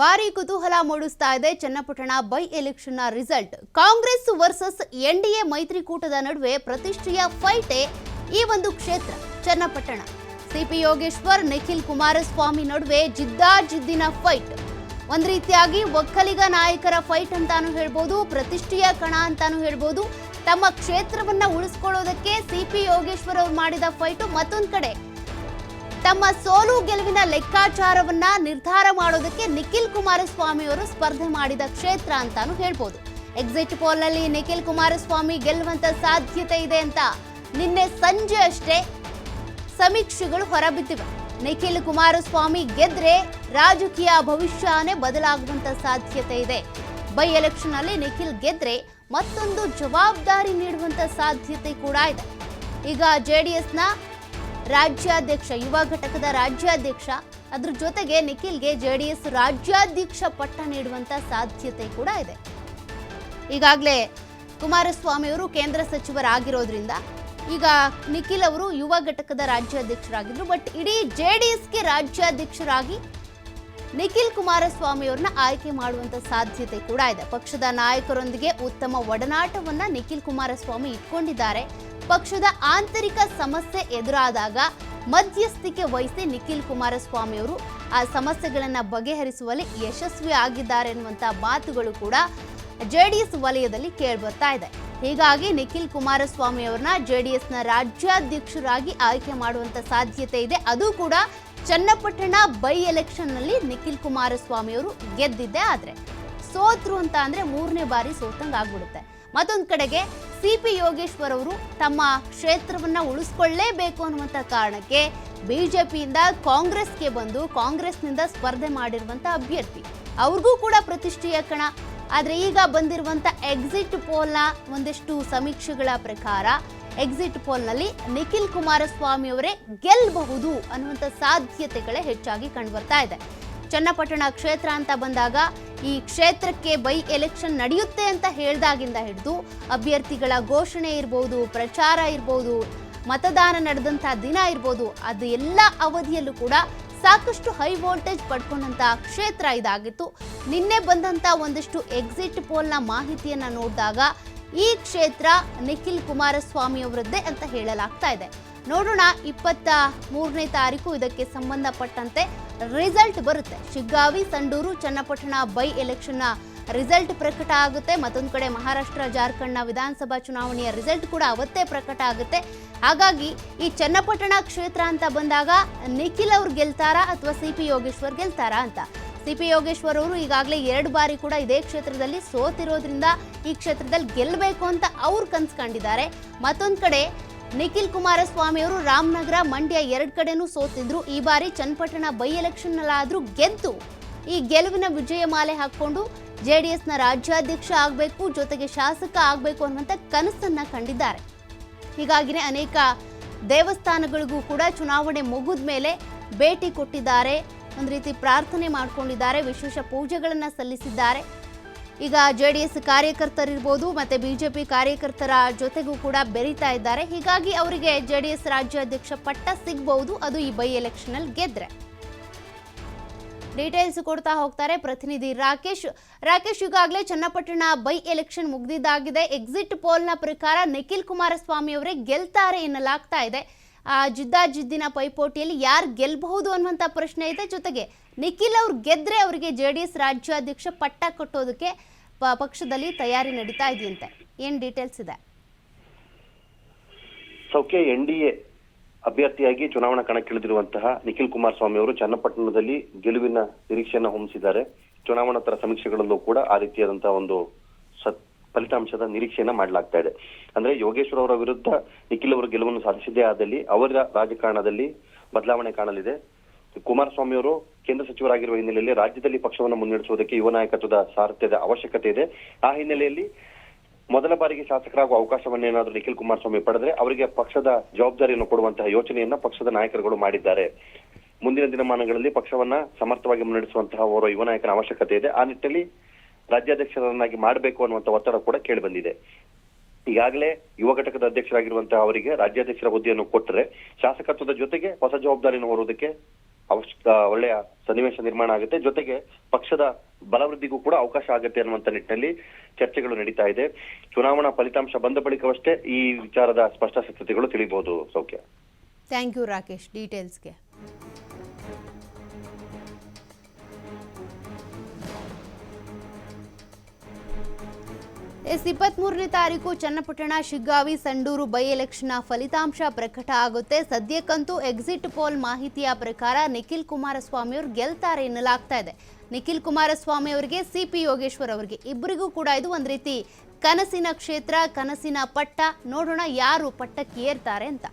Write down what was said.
ಭಾರಿ ಕುತೂಹಲ ಮೂಡಿಸ್ತಾ ಇದೆ ಚನ್ನಪಟ್ಟಣ ಬೈ ಎಲೆಕ್ಷನ್ನ ರಿಸಲ್ಟ್. ಕಾಂಗ್ರೆಸ್ ವರ್ಸಸ್ ಎನ್ಡಿಎ ಮೈತ್ರಿಕೂಟದ ನಡುವೆ ಪ್ರತಿಷ್ಠೆಯ ಫೈಟೆ ಈ ಒಂದು ಕ್ಷೇತ್ರ, ಚನ್ನಪಟ್ಟಣ. ಸಿಪಿ ಯೋಗೇಶ್ವರ್, ನಿಖಿಲ್ ಕುಮಾರಸ್ವಾಮಿ ನಡುವೆ ಜಿದ್ದಾಜಿದ್ದಿನ ಫೈಟ್. ಒಂದ್ ರೀತಿಯಾಗಿ ಒಕ್ಕಲಿಗ ನಾಯಕರ ಫೈಟ್ ಅಂತಾನು ಹೇಳ್ಬೋದು, ಪ್ರತಿಷ್ಠೆಯ ಕಣ ಅಂತಾನು ಹೇಳ್ಬೋದು. ತಮ್ಮ ಕ್ಷೇತ್ರವನ್ನ ಉಳಿಸ್ಕೊಳ್ಳೋದಕ್ಕೆ ಸಿಪಿ ಯೋಗೇಶ್ವರ್ ಅವರು ಮಾಡಿದ ಫೈಟು ಮತ್ತೊಂದು ಕಡೆ. ತಮ್ಮ ಸೋಲು ಗೆಲುವಿನ ಲೆಕ್ಕಾಚಾರವನ್ನ ನಿರ್ಧಾರ ಮಾಡೋದಕ್ಕೆ ನಿಖಿಲ್ ಕುಮಾರಸ್ವಾಮಿ ಅವರು ಸ್ಪರ್ಧೆ ಮಾಡಿದ ಕ್ಷೇತ್ರ ಅಂತಾನು ಹೇಳ್ಬೋದು. ಎಕ್ಸಿಟ್ ಪೋಲ್ನಲ್ಲಿ ನಿಖಿಲ್ ಕುಮಾರಸ್ವಾಮಿ ಗೆಲ್ಲುವಂತ ಸಾಧ್ಯತೆ ಇದೆ ಅಂತ ನಿನ್ನೆ ಸಂಜೆ ಅಷ್ಟೇ ಸಮೀಕ್ಷೆಗಳು ಹೊರಬಿದ್ದಿವೆ. ನಿಖಿಲ್ ಕುಮಾರಸ್ವಾಮಿ ಗೆದ್ರೆ ರಾಜಕೀಯ ಭವಿಷ್ಯನೇ ಬದಲಾಗುವಂತ ಸಾಧ್ಯತೆ ಇದೆ. ಬೈ ಎಲೆಕ್ಷನ್ ಅಲ್ಲಿ ನಿಖಿಲ್ ಗೆದ್ರೆ ಮತ್ತೊಂದು ಜವಾಬ್ದಾರಿ ನೀಡುವಂತ ಸಾಧ್ಯತೆ ಕೂಡ ಇದೆ. ಈಗ ಜೆಡಿಎಸ್ನ ರಾಜ್ಯಾಧ್ಯಕ್ಷ, ಯುವ ಘಟಕದ ರಾಜ್ಯಾಧ್ಯಕ್ಷ, ಅದ್ರ ಜೊತೆಗೆ ನಿಖಿಲ್ಗೆ ಜೆ ಡಿ ಎಸ್ ರಾಜ್ಯಾಧ್ಯಕ್ಷ ಪಟ್ಟ ನೀಡುವಂತ ಸಾಧ್ಯತೆ ಕೂಡ ಇದೆ. ಈಗಾಗಲೇ ಕುಮಾರಸ್ವಾಮಿ ಅವರು ಕೇಂದ್ರ ಸಚಿವರಾಗಿರೋದ್ರಿಂದ ಈಗ ನಿಖಿಲ್ ಅವರು ಯುವ ಘಟಕದ ರಾಜ್ಯಾಧ್ಯಕ್ಷರಾಗಿದ್ರು, ಬಟ್ ಇಡೀ ಜೆ ಡಿ ಎಸ್ಗೆ ರಾಜ್ಯಾಧ್ಯಕ್ಷರಾಗಿ ನಿಖಿಲ್ ಕುಮಾರಸ್ವಾಮಿ ಅವ್ರನ್ನ ಆಯ್ಕೆ ಮಾಡುವಂತ ಸಾಧ್ಯತೆ ಕೂಡ ಇದೆ. ಪಕ್ಷದ ನಾಯಕರೊಂದಿಗೆ ಉತ್ತಮ ಒಡನಾಟವನ್ನ ನಿಖಿಲ್ ಕುಮಾರಸ್ವಾಮಿ ಇಟ್ಕೊಂಡಿದ್ದಾರೆ. ಪಕ್ಷದ ಆಂತರಿಕ ಸಮಸ್ಯೆ ಎದುರಾದಾಗ ಮಧ್ಯಸ್ಥಿಕೆ ವಹಿಸಿ ನಿಖಿಲ್ ಕುಮಾರಸ್ವಾಮಿಯವರು ಆ ಸಮಸ್ಯೆಗಳನ್ನ ಬಗೆಹರಿಸುವಲ್ಲಿ ಯಶಸ್ವಿ ಆಗಿದ್ದಾರೆ ಎನ್ನುವಂತಹ ಮಾತುಗಳು ಕೂಡ ಜೆಡಿಎಸ್ ವಲಯದಲ್ಲಿ ಕೇಳಿಬರ್ತಾ ಇದೆ. ಹೀಗಾಗಿ ನಿಖಿಲ್ ಕುಮಾರಸ್ವಾಮಿ ಅವ್ರನ್ನ ನ ರಾಜ್ಯಾಧ್ಯಕ್ಷರಾಗಿ ಆಯ್ಕೆ ಮಾಡುವಂತ ಸಾಧ್ಯತೆ ಇದೆ. ಅದು ಕೂಡ ಚನ್ನಪಟ್ಟಣ ಬೈ ಎಲೆಕ್ಷನ್ನಲ್ಲಿ ನಿಖಿಲ್ ಕುಮಾರಸ್ವಾಮಿ ಅವರು ಗೆದ್ದಿದ್ದೆ ಆದ್ರೆ ಸೋತ್ರು ಅಂತ ಅಂದ್ರೆ ಮೂರನೇ ಬಾರಿ ಸೋತಂಗ್ ಆಗ್ಬಿಡುತ್ತೆ ಮತ್ತೊಂದ್ ಕಡೆಗೆ ಸಿ ಪಿ ಯೋಗೇಶ್ವರ್ ಅವರು ತಮ್ಮ ಕ್ಷೇತ್ರವನ್ನ ಉಳಿಸ್ಕೊಳ್ಳೇಬೇಕು ಅನ್ನುವಂಥ ಕಾರಣಕ್ಕೆ ಬಿಜೆಪಿಯಿಂದ ಕಾಂಗ್ರೆಸ್ಗೆ ಬಂದು ಕಾಂಗ್ರೆಸ್ನಿಂದ ಸ್ಪರ್ಧೆ ಮಾಡಿರುವಂಥ ಅಭ್ಯರ್ಥಿ. ಅವ್ರಿಗೂ ಕೂಡ ಪ್ರತಿಷ್ಠೆಯ ಕಣ. ಆದರೆ ಈಗ ಬಂದಿರುವಂಥ ಎಕ್ಸಿಟ್ ಪೋಲ್ನ ಒಂದಿಷ್ಟು ಸಮೀಕ್ಷೆಗಳ ಪ್ರಕಾರ ಎಕ್ಸಿಟ್ ಪೋಲ್ನಲ್ಲಿ ನಿಖಿಲ್ ಕುಮಾರಸ್ವಾಮಿ ಅವರೇ ಗೆಲ್ಲಬಹುದು ಅನ್ನುವಂಥ ಸಾಧ್ಯತೆಗಳೇ ಹೆಚ್ಚಾಗಿ ಕಂಡುಬರ್ತಾ ಇದೆ. ಚನ್ನಪಟ್ಟಣ ಕ್ಷೇತ್ರ ಅಂತ ಬಂದಾಗ ಈ ಕ್ಷೇತ್ರಕ್ಕೆ ಬೈ ಎಲೆಕ್ಷನ್ ನಡೆಯುತ್ತೆ ಅಂತ ಹೇಳ್ದಾಗಿಂದ ಹಿಡಿದು ಅಭ್ಯರ್ಥಿಗಳ ಘೋಷಣೆ ಇರ್ಬೋದು, ಪ್ರಚಾರ ಇರ್ಬೋದು, ಮತದಾನ ನಡೆದಂಥ ದಿನ ಇರ್ಬೋದು, ಅದು ಎಲ್ಲ ಅವಧಿಯಲ್ಲೂ ಕೂಡ ಸಾಕಷ್ಟು ಹೈ ವೋಲ್ಟೇಜ್ ಪಡ್ಕೊಂಡಂತಹ ಕ್ಷೇತ್ರ ಇದಾಗಿತ್ತು. ನಿನ್ನೆ ಬಂದಂತ ಒಂದಿಷ್ಟು ಎಕ್ಸಿಟ್ ಪೋಲ್ನ ಮಾಹಿತಿಯನ್ನ ನೋಡಿದಾಗ ಈ ಕ್ಷೇತ್ರ ನಿಖಿಲ್ ಕುಮಾರಸ್ವಾಮಿ ಅವರದ್ದೇ ಅಂತ ಹೇಳಲಾಗ್ತಾ ಇದೆ. ನೋಡೋಣ ಇಪ್ಪತ್ತ ಮೂರನೇ ತಾರೀಕು ಇದಕ್ಕೆ ಸಂಬಂಧಪಟ್ಟಂತೆ ರಿಸಲ್ಟ್ ಬರುತ್ತೆ. ಶಿಗ್ಗಾವಿ, ಸಂಡೂರು, ಚನ್ನಪಟ್ಟಣ ಬೈ ಎಲೆಕ್ಷನ್ನ ರಿಸಲ್ಟ್ ಪ್ರಕಟ ಆಗುತ್ತೆ. ಮತ್ತೊಂದು ಕಡೆ ಮಹಾರಾಷ್ಟ್ರ ಜಾರ್ಖಂಡ್ನ ವಿಧಾನಸಭಾ ಚುನಾವಣೆಯ ರಿಸಲ್ಟ್ ಕೂಡ ಅವತ್ತೇ ಪ್ರಕಟ ಆಗುತ್ತೆ. ಹಾಗಾಗಿ ಈ ಚನ್ನಪಟ್ಟಣ ಕ್ಷೇತ್ರ ಅಂತ ಬಂದಾಗ ನಿಖಿಲ್ ಅವ್ರು ಗೆಲ್ತಾರಾ ಅಥವಾ ಸಿ ಪಿ ಯೋಗೇಶ್ವರ್ ಗೆಲ್ತಾರಾ ಅಂತ? ಸಿ ಪಿ ಯೋಗೇಶ್ವರ್ ಅವರು ಈಗಾಗಲೇ ಎರಡು ಬಾರಿ ಕೂಡ ಇದೇ ಕ್ಷೇತ್ರದಲ್ಲಿ ಸೋತಿರೋದ್ರಿಂದ ಈ ಕ್ಷೇತ್ರದಲ್ಲಿ ಗೆಲ್ಲಬೇಕು ಅಂತ ಅವ್ರು ಕನ್ಸ್ಕೊಂಡಿದ್ದಾರೆ ಮತ್ತೊಂದು ಕಡೆ ನಿಖಿಲ್ ಕುಮಾರಸ್ವಾಮಿ ಅವರು ರಾಮನಗರ ಮಂಡ್ಯ ಎರಡು ಕಡೆನೂ ಸೋತಿದ್ರು. ಈ ಬಾರಿ ಚನ್ನಪಟ್ಟಣ ಬೈ ಎಲೆಕ್ಷನ್ನಲ್ಲಾದರೂ ಗೆದ್ದು ಈ ಗೆಲುವಿನ ವಿಜಯ ಮಾಲೆ ಹಾಕೊಂಡು ಜೆ ಡಿ ಎಸ್ನ ರಾಜ್ಯಾಧ್ಯಕ್ಷ ಆಗಬೇಕು, ಜೊತೆಗೆ ಶಾಸಕ ಆಗಬೇಕು ಅನ್ನುವಂಥ ಕನಸನ್ನ ಕಂಡಿದ್ದಾರೆ. ಹೀಗಾಗಿನೇ ಅನೇಕ ದೇವಸ್ಥಾನಗಳಿಗೂ ಕೂಡ ಚುನಾವಣೆ ಮುಗಿದ ಮೇಲೆ ಭೇಟಿ ಕೊಟ್ಟಿದ್ದಾರೆ. ಒಂದು ರೀತಿ ಪ್ರಾರ್ಥನೆ ಮಾಡಿಕೊಂಡಿದ್ದಾರೆ, ವಿಶೇಷ ಪೂಜೆಗಳನ್ನು ಸಲ್ಲಿಸಿದ್ದಾರೆ. ಈಗ ಜೆ ಡಿ ಎಸ್ ಕಾರ್ಯಕರ್ತರಿರ್ಬೋದು ಮತ್ತೆ ಬಿಜೆಪಿ ಕಾರ್ಯಕರ್ತರ ಜೊತೆಗೂ ಕೂಡ ಬೆರೀತಾ ಇದ್ದಾರೆ. ಹೀಗಾಗಿ ಅವರಿಗೆ ಜೆ ಡಿ ಎಸ್ ರಾಜ್ಯಾಧ್ಯಕ್ಷ ಪಟ್ಟ ಸಿಗಬಹುದು ಅದು ಈ ಬೈ ಎಲೆಕ್ಷನ್ ಅಲ್ಲಿ ಗೆದ್ರೆ. ಡೀಟೇಲ್ಸ್ ಕೊಡ್ತಾ ಹೋಗ್ತಾರೆ ಪ್ರತಿನಿಧಿ ರಾಕೇಶ್. ರಾಕೇಶ್, ಈಗಾಗಲೇ ಚನ್ನಪಟ್ಟಣ ಬೈ ಎಲೆಕ್ಷನ್ ಮುಗ್ದಿದ್ದಾಗಿದೆ. ಎಕ್ಸಿಟ್ ಪೋಲ್ನ ಪ್ರಕಾರ ನಿಖಿಲ್ ಕುಮಾರಸ್ವಾಮಿ ಅವರೇ ಗೆಲ್ತಾರೆ ಎನ್ನಲಾಗ್ತಾ ಇದೆ. ಜಿದ್ದಾಜಿದ್ದಿನ ಪೈಪೋಟಿಯಲ್ಲಿ ಯಾರು ಗೆಲ್ಲಬಹುದು ಅನ್ನುವಂಥ ಪ್ರಶ್ನೆ ಇದೆ. ಜೊತೆಗೆ ನಿಖಿಲ್ ಅವ್ರು ಗೆದ್ದರೆ ಅವರಿಗೆ ಜೆ ಡಿ ಎಸ್ ರಾಜ್ಯಾಧ್ಯಕ್ಷ ಪಟ್ಟ ಕಟ್ಟೋದಕ್ಕೆ ಪಕ್ಷದಲ್ಲಿ ತಯಾರಿ ನಡೀತಾ ಇದೆಯಂತೆ. ಏನು ಡೀಟೇಲ್ಸ್ ಇದೆ? ಸೌಖ್ಯ ಎನ್ ಡಿ ಎ ಅಭ್ಯರ್ಥಿಯಾಗಿ ಚುನಾವಣಾ ಕಣಕ್ಕಿಳಿದಿರುವಂತಹ ನಿಖಿಲ್ ಕುಮಾರಸ್ವಾಮಿ ಅವರು ಚನ್ನಪಟ್ಟಣದಲ್ಲಿ ಗೆಲುವಿನ ನಿರೀಕ್ಷೆಯನ್ನು ಹೊಮ್ಮಿಸಿದ್ದಾರೆ ಚುನಾವಣೋತ್ತರ ಸಮೀಕ್ಷೆಗಳಲ್ಲೂ ಕೂಡ ಆ ರೀತಿಯಾದಂತಹ ಒಂದು ಸತ್ ಫಲಿತಾಂಶದ ನಿರೀಕ್ಷೆಯನ್ನ ಮಾಡಲಾಗ್ತಾ ಇದೆ. ಅಂದ್ರೆ ಯೋಗೇಶ್ವರ ಅವರ ವಿರುದ್ಧ ನಿಖಿಲ್ ಅವರು ಗೆಲುವನ್ನು ಸಾಧಿಸಿದ್ದೇ ಆದಲ್ಲಿ ಅವರ ರಾಜಕಾರಣದಲ್ಲಿ ಬದಲಾವಣೆ ಕಾಣಲಿದೆ. ಕುಮಾರಸ್ವಾಮಿ ಅವರು ಕೇಂದ್ರ ಸಚಿವರಾಗಿರುವ ಹಿನ್ನೆಲೆಯಲ್ಲಿ ರಾಜ್ಯದಲ್ಲಿ ಪಕ್ಷವನ್ನು ಮುನ್ನಡೆಸುವುದಕ್ಕೆ ಯುವ ನಾಯಕತ್ವದ ಸಾರಥ್ಯದ ಅವಶ್ಯಕತೆ ಇದೆ. ಆ ಹಿನ್ನೆಲೆಯಲ್ಲಿ ಮೊದಲ ಬಾರಿಗೆ ಶಾಸಕರಾಗುವ ಅವಕಾಶವನ್ನೇನಾದ್ರೂ ನಿಖಿಲ್ ಕುಮಾರಸ್ವಾಮಿ ಪಡೆದ್ರೆ ಅವರಿಗೆ ಪಕ್ಷದ ಜವಾಬ್ದಾರಿಯನ್ನು ಕೊಡುವಂತಹ ಯೋಚನೆಯನ್ನ ಪಕ್ಷದ ನಾಯಕರುಗಳು ಮಾಡಿದ್ದಾರೆ. ಮುಂದಿನ ದಿನಮಾನಗಳಲ್ಲಿ ಪಕ್ಷವನ್ನ ಸಮರ್ಥವಾಗಿ ಮುನ್ನಡೆಸುವಂತಹ ಓರ್ವ ಯುವ ನಾಯಕನ ಅವಶ್ಯಕತೆ ಇದೆ. ಆ ನಿಟ್ಟಿನಲ್ಲಿ ರಾಜ್ಯಾಧ್ಯಕ್ಷರನ್ನಾಗಿ ಮಾಡಬೇಕು ಅನ್ನುವಂತ ಒತ್ತಡ ಕೂಡ ಕೇಳಿ ಬಂದಿದೆ ಈಗಾಗಲೇ ಯುವ ಘಟಕದ ಅಧ್ಯಕ್ಷರಾಗಿರುವಂತಹ ಅವರಿಗೆ ರಾಜ್ಯಾಧ್ಯಕ್ಷರ ಹುದ್ದೆಯನ್ನು ಕೊಟ್ಟರೆ ಶಾಸಕತ್ವದ ಜೊತೆಗೆ ಹೊಸ ಜವಾಬ್ದಾರಿಯನ್ನು ಹೊರುವುದಕ್ಕೆ ಒಳ್ಳೆಯ ಸನ್ನಿವೇಶ ನಿರ್ಮಾಣ ಆಗುತ್ತೆ. ಜೊತೆಗೆ ಪಕ್ಷದ ಬಲವೃದ್ಧಿಗೂ ಕೂಡ ಅವಕಾಶ ಆಗುತ್ತೆ ಅನ್ನುವಂತ ನಿಟ್ಟಿನಲ್ಲಿ ಚರ್ಚೆಗಳು ನಡೀತಾ ಇದೆ. ಚುನಾವಣಾ ಫಲಿತಾಂಶ ಬಂದ ಬಳಿಕವಷ್ಟೇ ಈ ವಿಚಾರದ ಸ್ಪಷ್ಟ ಸಿದ್ಧತೆಗಳು ತಿಳಿಬಹುದು ಸೌಖ್ಯ. ಥ್ಯಾಂಕ್ ಯು ರಾಕೇಶ್ ಡೀಟೇಲ್ಸ್ಗೆ ಎಸ್ ಇಪ್ಪತ್ಮೂರನೇ ತಾರೀಕು ಚನ್ನಪಟ್ಟಣ, ಶಿಗ್ಗಾವಿ, ಸಂಡೂರು ಬೈ ಎಲೆಕ್ಷನ್ನ ಫಲಿತಾಂಶ ಪ್ರಕಟ ಆಗುತ್ತೆ. ಸದ್ಯಕ್ಕಂತೂ ಎಕ್ಸಿಟ್ ಪೋಲ್ ಮಾಹಿತಿಯ ಪ್ರಕಾರ ನಿಖಿಲ್ ಕುಮಾರಸ್ವಾಮಿ ಅವರು ಗೆಲ್ತಾರೆ ಎನ್ನಲಾಗ್ತಾ ಇದೆ. ನಿಖಿಲ್ ಕುಮಾರಸ್ವಾಮಿ ಅವರಿಗೆ ಸಿ ಪಿ ಯೋಗೇಶ್ವರ್ ಅವರಿಗೆ ಇಬ್ಬರಿಗೂ ಕೂಡ ಇದು ಒಂದು ರೀತಿ ಕನಸಿನ ಕ್ಷೇತ್ರ, ಕನಸಿನ ಪಟ್ಟ, ನೋಡೋಣ ಯಾರು ಪಟ್ಟಕ್ಕೆ ಏರ್ತಾರೆ ಅಂತ.